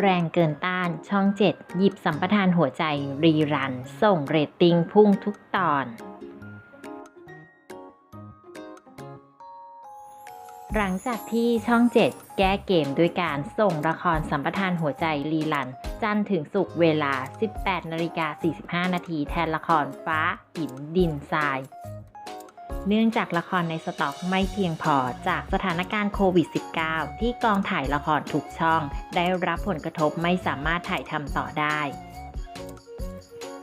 แรงเกินต้านช่อง 7 หยิบสัมปทานหัวใจรีรัน ส่งเรตติ้งพุ่งทุกตอน หลังจากที่ช่อง 7 แก้เกมด้วยการส่งละครสัมปทานหัวใจรีลัน จันถึงศุกเวลา 18นาฬิกา45 นาทีแทนละครฟ้าหินดินทราย เนื่องจากละครในสต็อกไม่เพียงพอจากสถานการณ์โควิด -19 ที่กองถ่ายละครทุกช่อง ได้รับผลกระทบไม่สามารถถ่ายทำต่อได้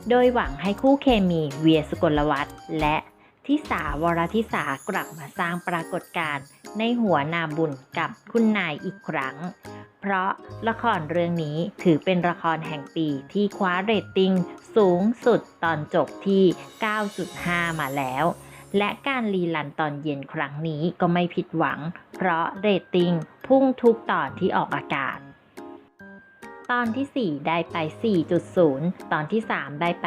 โดยหวังให้คู่เคมีเวียสุกลวัฒน์และทิสาวรทิสากลับมาสร้างปรากฏการณ์ในหัวนาบุญกับคุณนายอีกครั้ง เพราะละครเรื่องนี้ถือเป็นละครแห่งปีที่คว้าเรตติ้งสูงสุดตอนจบที่ 9.5 มาแล้ว และการรีลันตอนเย็นครั้งนี้ก็ไม่ผิดหวัง เพราะเรตติ้งพุ่งทุกตอนที่ออกอากาศ ตอนที่ 4 ได้ไป 4.0 ตอนที่ 3 ได้ไป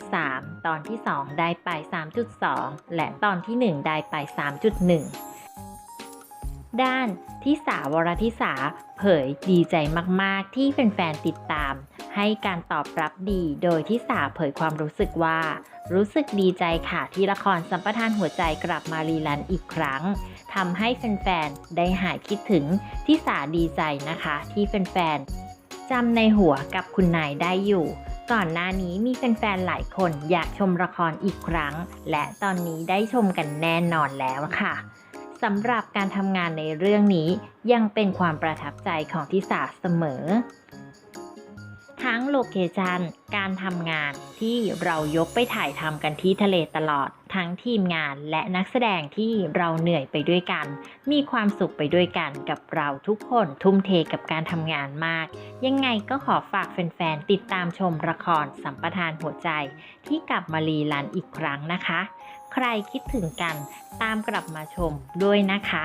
3.3 ตอนที่ 2 ได้ไป 3.2 และตอนที่ 1 ได้ไป 3.1 ด้านที่สาวรทิสาเผยดีใจมาก ๆ ที่แฟน ๆ ติดตาม ให้การตอบรับดีโดยที่สาเผยความรู้สึกว่า รู้สึกดีใจค่ะที่ละครสัมปทานหัวใจกลับมารีลันอีกครั้งทำให้แฟนๆ ได้หายคิดถึงที่สาดีใจนะคะ ที่แฟนๆจำในหัวกับคุณนายได้อยู่ ก่อนหน้านี้มีแฟนๆ หลายคนอยากชมละครอีกครั้ง และตอนนี้ได้ชมกันแน่นอนแล้วค่ะสำหรับการทำงานในเรื่องนี้ยังเป็นความประทับใจของทิสาเสมอ ทั้งโลเคชันการทำงานที่เรายกไปถ่ายทำกันที่ทะเลตลอด ทั้งทีมงานและนักแสดงที่เราเหนื่อยไปด้วยกัน มีความสุขไปด้วยกันกับเราทุกคนทุ่มเทกับการทำงานมาก ยังไงก็ขอฝากแฟนๆ ติดตามชมละครสัมปทานหัวใจ ที่กลับมารีลันอีกครั้งนะคะ ใครคิดถึงกันตามกลับมาชมด้วยนะคะ